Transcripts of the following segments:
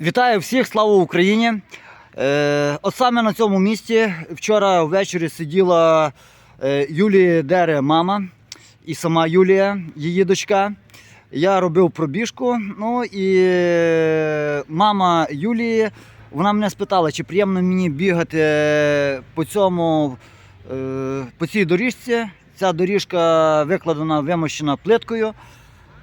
Вітаю всіх, слава Україні! Е, от саме на цьому місці вчора ввечері сиділа е, Юлії Дере мама і сама Юлія, її дочка. Я робив пробіжку. Ну і е, мама Юлії вона мене спитала, чи приємно мені бігати по цьому е, по цій доріжці. Ця доріжка викладена, вимощена плиткою.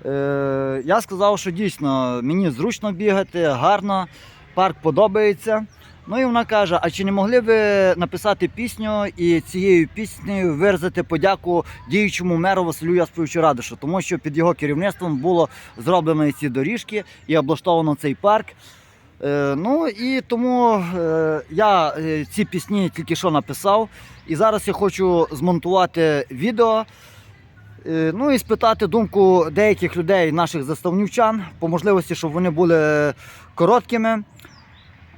Е, я сказав, що дійсно мені зручно бігати, гарно, парк подобається. Ну і вона каже: а чи не могли ви написати пісню і цією піснею виразити подяку діючому меру Василю Ясповичу Радишу, тому що під його керівництвом було зроблено ці доріжки і облаштовано цей парк. Е, ну і тому е, я ці пісні тільки що написав. І зараз я хочу змонтувати відео. Е, Ну і спитати думку деяких людей, наших заставнівчан, по можливості, щоб вони були короткими.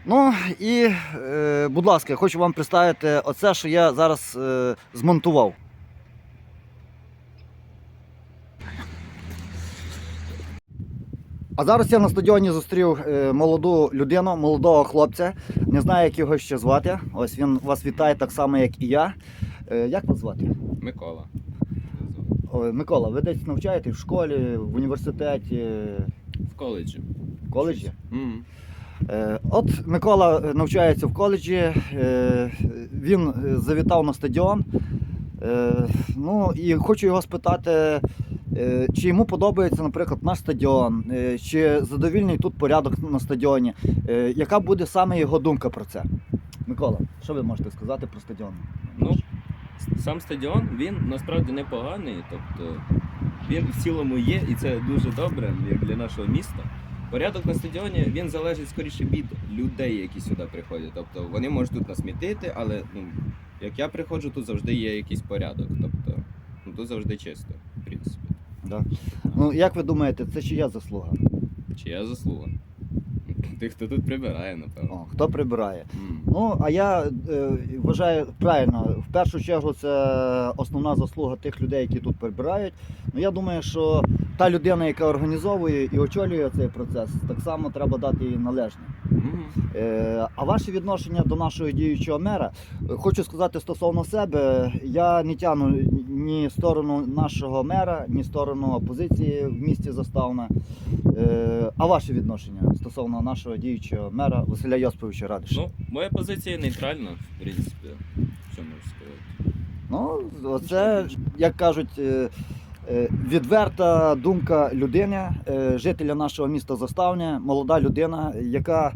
Ну і, е, будь ласка, я хочу вам представити оце, що я зараз е, змонтував. А зараз я на стадіоні зустрів молоду людину, молодого хлопця. Не знаю, як його ще звати. Ось він вас вітає так само, як і я. Як вас звати? Микола. Микола, ви десь навчаєте в школі, в університеті, В коледжі. в коледжі? Мгм. Е, От Микола е, навчається в коледжі, е, він завітав на стадіон. Ну і хочу його спитати, чи йому подобається, наприклад, наш стадіон, чи задовільний тут порядок на стадіоні. Яка буде саме його думка про це? Микола, що ви можете сказати про стадіон? Ну, сам стадіон він насправді непоганий. Тобто він в цілому є, і це дуже добре як для нашого міста. Порядок на стадіоні він залежить скоріше від людей, які сюди приходять. Тобто вони можуть тут насмітити, але ну, як я приходжу, тут завжди є якийсь порядок. Тобто, ну тут завжди чисто, в принципі. Да. Ну, як ви думаєте, це чия заслуга? Чи я заслуга? Тих, хто тут прибирає, напевно. О, хто прибирає? М. Ну, а я е, вважаю правильно, в першу чергу це основна заслуга тих людей, які тут прибирають. Ну, я думаю, що та людина, яка організовує і очолює цей процес, так само треба дати їй належне. Мгм. Е, а ваше відношення до нашого діючого мера, хочу сказати стосовно себе, я не тягну ні сторону нашого мера, ні сторону опозиції в місті Заставна. Е, а ваше відношення стосовно нашого діючого мера Василя Йосиповича Радиша? Ну, моя позиція нейтральна, в принципі. Що можу сказати? Ну, оце, як кажуть, е, е, відверта думка людини, жителя нашого міста Заставня, молода людина, яка,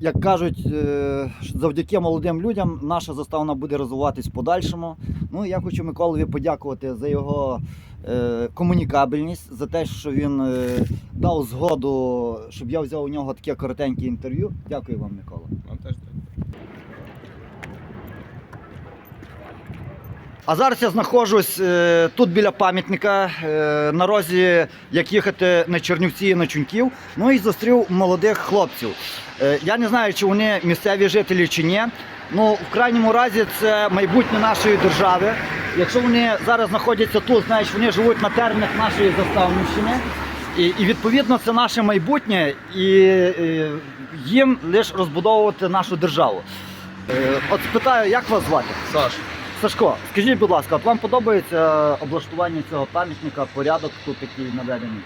як кажуть, е, завдяки молодим людям наша заставна буде розвиватись в подальшому. Ну, я хочу Миколові подякувати за його е, комунікабельність, за те, що він е, дав згоду, щоб я взяв у нього таке коротеньке інтерв'ю. Дякую вам, Микола. Вам теж так. А зараз я знаходжусь е, тут біля пам'ятника е, на розі, як їхати на Чернівці і на Чуньків. Ну і зустрів молодих хлопців. Е, я не знаю, чи вони місцеві жителі чи ні. Ну, в крайньому разі, це майбутнє нашої держави. Якщо вони зараз знаходяться тут, значить вони живуть на теренах нашої заставнівщини. І, і відповідно це наше майбутнє, і е, їм лише розбудовувати нашу державу. От спитаю, як вас звати? Саш, Сашко, скажіть, будь ласка, от вам подобається облаштування цього пам'ятника, порядок тут який наведений?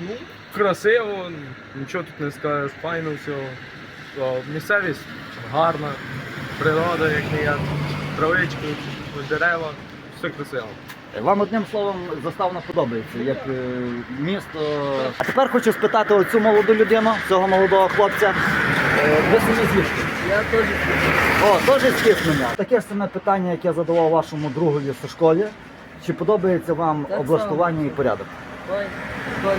ну, красиво, нічого тут не скажеш, файно все. О, Місцевість гарна, природа, як не як, травички, дерева, все красиво. Вам одним словом заставно подобається, як е, місто. А тепер хочу спитати оцю молоду людину, цього молодого хлопця. Е, ви самі звідки? Я теж О, теж мене. Таке ж саме питання, яке я задавав вашому другові в школі. Чи подобається вам Так облаштування і порядок? Ой, ой.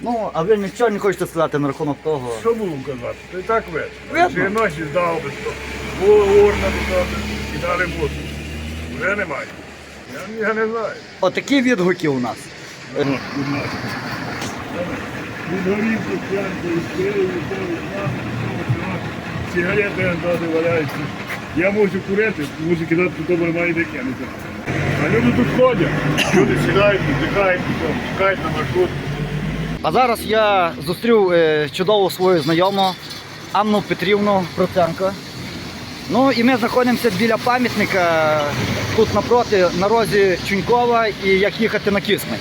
Ну, а ви нічого не хочете сказати на рахунок того. Що можу казати? Ти так весь. Чи ночі здав би що. Було урна і дали бути. Вже немає. Я, я не знаю. Отакі відгуки у нас. Від горівки, п'янки, і скрили, Сигарети антони валяються. Я можу курити, можу кидати таке, я не знаю. А люди тут ходять. Люди сідають, віддихають, чекають на маршрут. А зараз я зустрів е, чудову свою знайому Анну Петрівну Проценко. Ну і ми знаходимося біля пам'ятника тут напроти, на розі Чунькова і як їхати на Кисмень.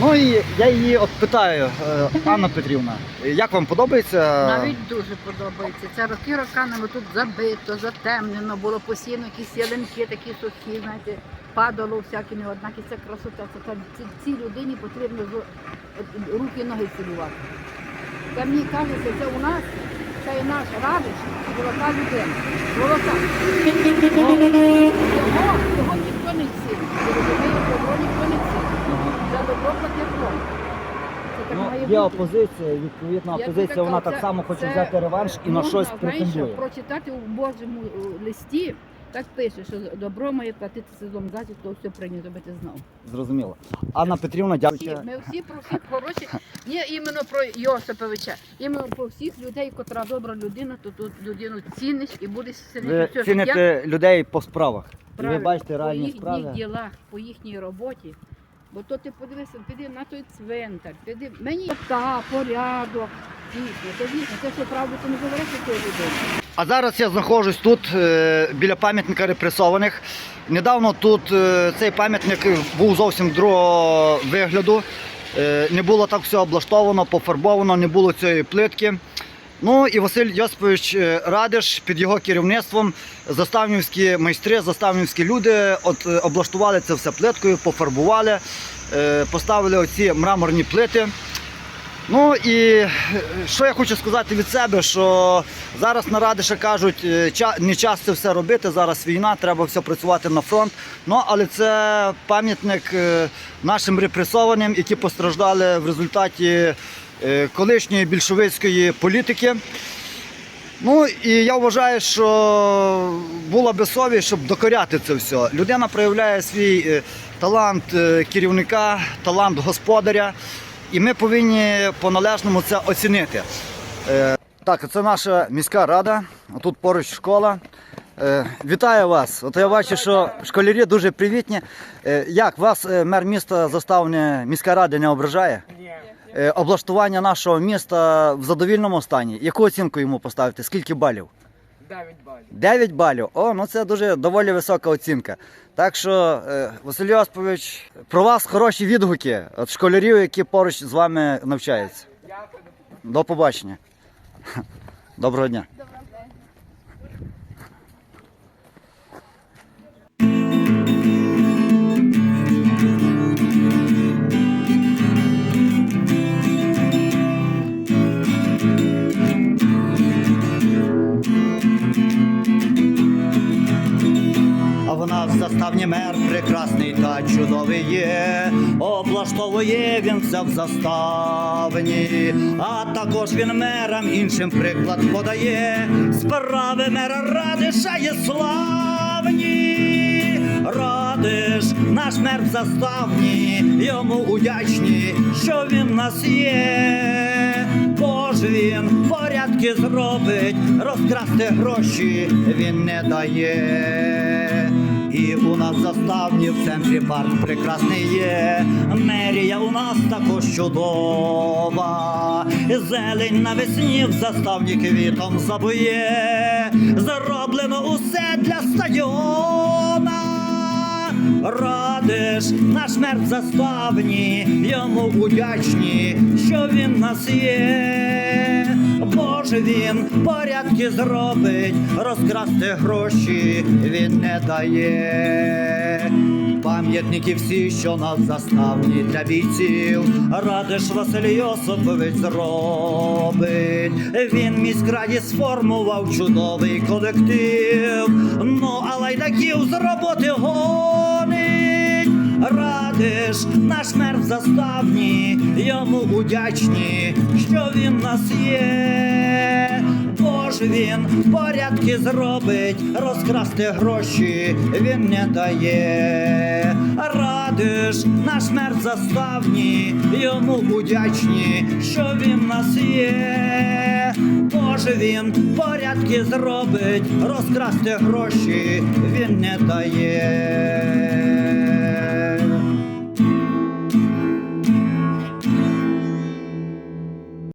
Ну і я її от питаю, е, Анна Петрівна, як вам подобається? Навіть дуже подобається. Це роки роками тут забито, затемнено, було постійно якісь ялинки такі сухі, знаєте, падало всякі неоднакі. Це красота. Це та- ці- цій людині потрібно з- от руки і ноги цілувати. Та мені кажеться, це у нас, це і наш радиш, золота людина. Золота його ніхто не цінить. Ти розумієш, добро ніхто не цінить. За добро платять Це так Ну, має є опозиція, відповідна Я опозиція, вона так це- само хоче це взяти реванш і на можна, щось знаєш, претендує. Прочитати у Божому е, листі, так пише, що добро має платитися злом заді, то все прийнято, би ти знав. Зрозуміло. Анна Петрівна, Всі, дякую. ми всі про всіх хороші, не іменно про Йосиповича, іменно про всіх людей, котра добра людина, то тут людину ціниш і будеш цінити Ви життя. ціните людей по справах. І ви бачите по реальні їхніх справи. ділах, по їхній роботі. Бо то ти подивися, піди на той цвинтар, піди. Мені та порядок. Дійсно. А зараз я знаходжусь тут е, біля пам'ятника репресованих. Недавно тут е, цей пам'ятник був зовсім другого вигляду. Е, Не було так все облаштовано, пофарбовано, не було цієї плитки. Ну і Василь Йосипович е, Радиш під його керівництвом, заставнівські майстри, заставнівські люди от, е, облаштували це все плиткою, пофарбували, е, поставили оці мраморні плити. Ну і що я хочу сказати від себе, що зараз на Радиша кажуть, не час це все робити, зараз війна, треба все працювати на фронт. Ну, але це пам'ятник нашим репресованим, які постраждали в результаті колишньої більшовицької політики. Ну і я вважаю, що була би совість, щоб докоряти це все. Людина проявляє свій е, талант е, керівника, талант господаря, і ми повинні по-належному це оцінити. Е, Так, це наша міська рада, тут поруч школа. Е, Вітаю вас. От я бачу, що школярі дуже привітні. Е, Як вас е, мер міста заставне міська рада не ображає? Е, Облаштування нашого міста в задовільному стані. Яку оцінку йому поставити? Скільки балів? 9 балів. 9 балів. О, ну це дуже доволі висока оцінка. Так що, е, Василь Йосипович, про вас хороші відгуки від школярів, які поруч з вами навчаються. Дякую. До побачення. Доброго дня. В нас заставні мер прекрасний та чудовий є. Облаштовує він все в заставні, а також він мерам іншим приклад подає. Справи мера Радиша є славні. Радиш, наш мер в заставні, йому удячні, що він нас є. Бо ж він порядки зробить, розкрасти гроші він не дає. І у нас заставні в центрі парк прекрасний є. Мерія у нас також чудова. Зелень навесні в заставні квітом забує. Зроблено усе для стадіона. Радиш, на смерть заставні, йому удячні, що він нас є. Боже він порядки зробить, розкрасти гроші він не дає. Пам'ятники всі, що на заставні для бійців, радиш Василь Йосипович зробить. Він міськраді сформував чудовий колектив. Ну, а лайдаків з роботи гонить. Радиш, наш мер в заставні, йому удячні, що він нас є. Бо ж він порядки зробить, розкрасти гроші він не дає. Радиш, наш мер в заставні, йому удячні, що він нас є. Бо ж він порядки зробить, розкрасти гроші він не дає.